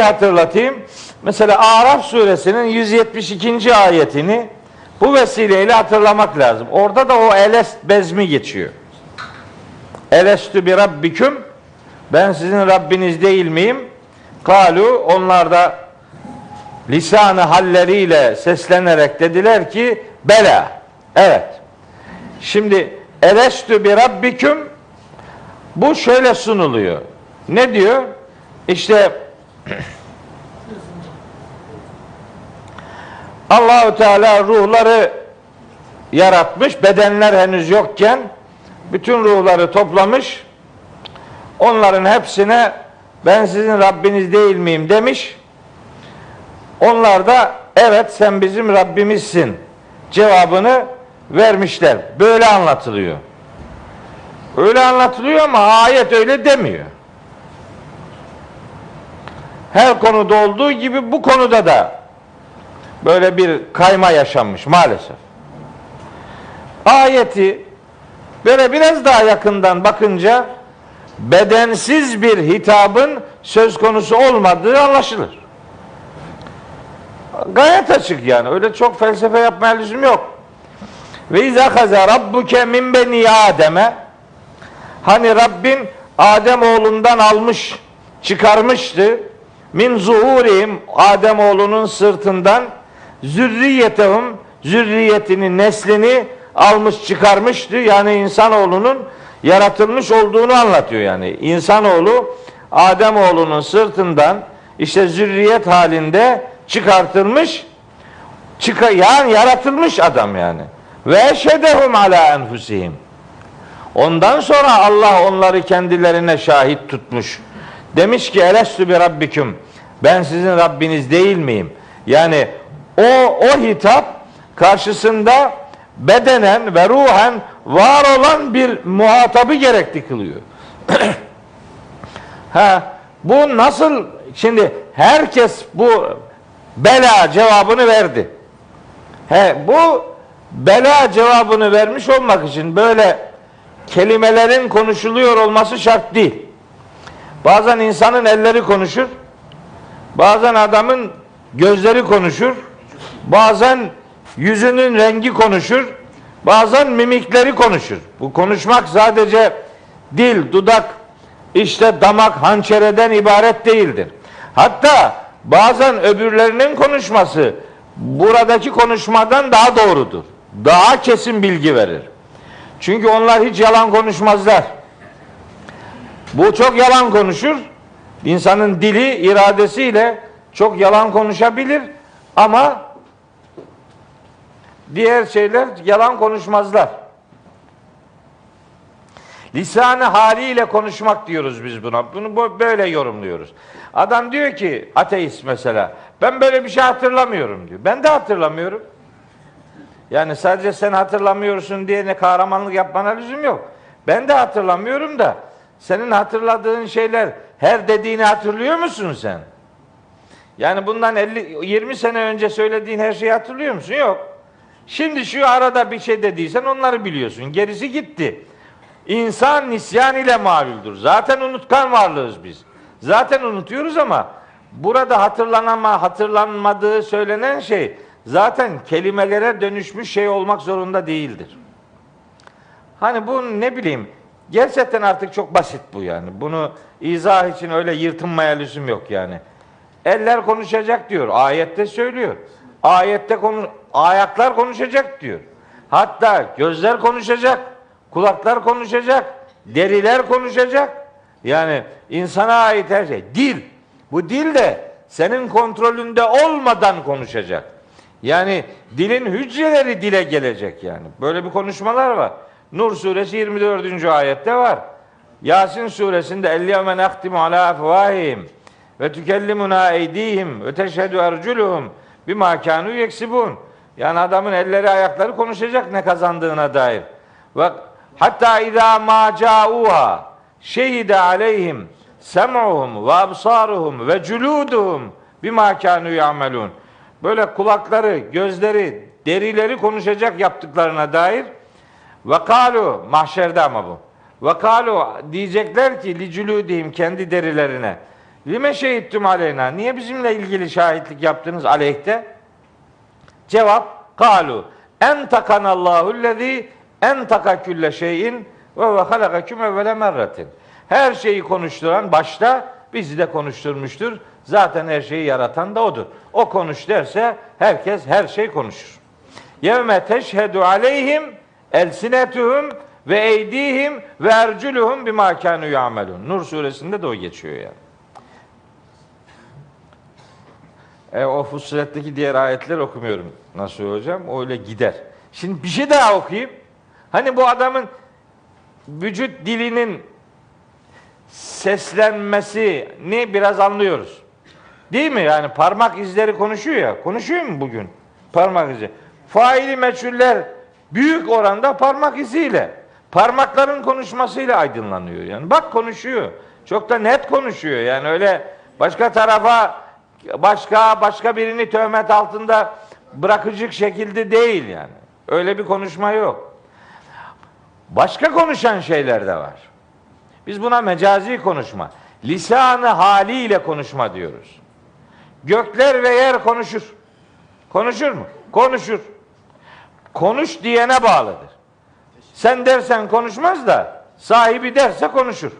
hatırlatayım. Mesela Araf suresinin 172. ayetini bu vesileyle hatırlamak lazım. Orada da o elest bezmi geçiyor. Elestü bi rabbiküm ben sizin Rabbiniz değil miyim? Kalu onlar da lisanı halleriyle seslenerek dediler ki bela. Evet. Şimdi elestü bi rabbiküm bu şöyle sunuluyor. Ne diyor? İşte Allahu Teala ruhları yaratmış, bedenler henüz yokken bütün ruhları toplamış. Onların hepsine ben sizin Rabbiniz değil miyim demiş. Onlar da evet sen bizim Rabbimizsin cevabını vermişler. Böyle anlatılıyor. Öyle anlatılıyor ama ayet öyle demiyor. Her konuda olduğu gibi bu konuda da böyle bir kayma yaşanmış maalesef. Ayeti böyle biraz daha yakından bakınca bedensiz bir hitabın söz konusu olmadığı anlaşılır. Gayet açık yani. Öyle çok felsefe yapmaya lüzum yok. Ve izâ kaza rabbuke min beni Adem'e Hani Rabbin Adem oğlundan almış, çıkarmıştı. Min zuhurihim Adem oğlunun sırtından zürriyetehum zürriyetini, neslini almış çıkarmıştı. Yani insanoğlunun yaratılmış olduğunu anlatıyor yani. İnsanoğlu Adem oğlunun sırtından işte zürriyet halinde çıkartılmış çıka yani yaratılmış adam yani. Ve eşhedehum ala enfusihim. Ondan sonra Allah onları kendilerine şahit tutmuş. Demiş ki elestü bi rabbiküm. Ben sizin Rabbiniz değil miyim? Yani o o hitap karşısında bedenen ve ruhen var olan bir muhatabı gerekli kılıyor. ha bu nasıl şimdi herkes bu bela cevabını verdi. He bu bela cevabını vermiş olmak için böyle kelimelerin konuşuluyor olması şart değil. Bazen insanın elleri konuşur. Bazen adamın gözleri konuşur. Bazen yüzünün rengi konuşur. Bazen mimikleri konuşur. Bu konuşmak sadece dil, dudak, işte damak, hançereden ibaret değildir. Hatta bazen öbürlerinin konuşması buradaki konuşmadan daha doğrudur. Daha kesin bilgi verir. Çünkü onlar hiç yalan konuşmazlar. Bu çok yalan konuşur. İnsanın dili iradesiyle çok yalan konuşabilir ama diğer şeyler yalan konuşmazlar. Lisanı haliyle konuşmak diyoruz biz buna. Bunu bu- böyle yorumluyoruz. Adam diyor ki ateist mesela ben böyle bir şey hatırlamıyorum diyor. Ben de hatırlamıyorum. Yani sadece sen hatırlamıyorsun diye ne kahramanlık yapmana lüzum yok. Ben de hatırlamıyorum da senin hatırladığın şeyler her dediğini hatırlıyor musun sen? Yani bundan 50 20 sene önce söylediğin her şeyi hatırlıyor musun? Yok. Şimdi şu arada bir şey dediysen onları biliyorsun. Gerisi gitti. İnsan nisyan ile maluldür. Zaten unutkan varlığız biz. Zaten unutuyoruz ama burada hatırlanama, hatırlanmadığı söylenen şey zaten kelimelere dönüşmüş şey olmak zorunda değildir. Hani bu ne bileyim gerçekten artık çok basit bu yani. Bunu izah için öyle yırtınmaya lüzum yok yani. Eller konuşacak diyor. Ayette söylüyor. Ayette konu ayaklar konuşacak diyor. Hatta gözler konuşacak, kulaklar konuşacak, deriler konuşacak. Yani insana ait her şey. Dil. Bu dil de senin kontrolünde olmadan konuşacak. Yani dilin hücreleri dile gelecek yani. Böyle bir konuşmalar var. Nur suresi 24. ayette var. Yasin suresinde elliyeme naktimu ala afvahihim ve tükellimuna eydihim ve teşhedü erculuhum bima kanu yeksibun. Yani adamın elleri ayakları konuşacak ne kazandığına dair. Ve hatta idâ mâ câuha şehide aleyhim sem'uhum ve absaruhum ve culuduhum bima kanu ya'melun. Böyle kulakları, gözleri, derileri konuşacak yaptıklarına dair ve kalu mahşerde ama bu. Ve kalu diyecekler ki li culudihim kendi derilerine. Lime şehittüm aleyna. Niye bizimle ilgili şahitlik yaptınız aleyhte? Cevap kalu en takanallahu lezî en taka külle şeyin ve ve halakaküm evvele merratin. Her şeyi konuşturan başta bizi de konuşturmuştur. Zaten her şeyi yaratan da odur. O konuş derse herkes her şey konuşur. Yevme teşhedü aleyhim elsinetuhum ve eydihim ve erculuhum bima kanu yamelun. Nur suresinde de o geçiyor yani. E, o Fussilet'teki diğer ayetleri okumuyorum nasıl hocam? Öyle gider. Şimdi bir şey daha okuyayım. Hani bu adamın vücut dilinin seslenmesini biraz anlıyoruz. Değil mi? Yani parmak izleri konuşuyor ya. Konuşuyor mu bugün? Parmak izi. Faili meçhuller büyük oranda parmak iziyle, parmakların konuşmasıyla aydınlanıyor. Yani bak konuşuyor. Çok da net konuşuyor. Yani öyle başka tarafa başka başka birini töhmet altında bırakıcı şekilde değil yani. Öyle bir konuşma yok. Başka konuşan şeyler de var. Biz buna mecazi konuşma, lisanı haliyle konuşma diyoruz. Gökler ve yer konuşur. Konuşur mu? Konuşur. Konuş diyene bağlıdır. Sen dersen konuşmaz da sahibi derse konuşur.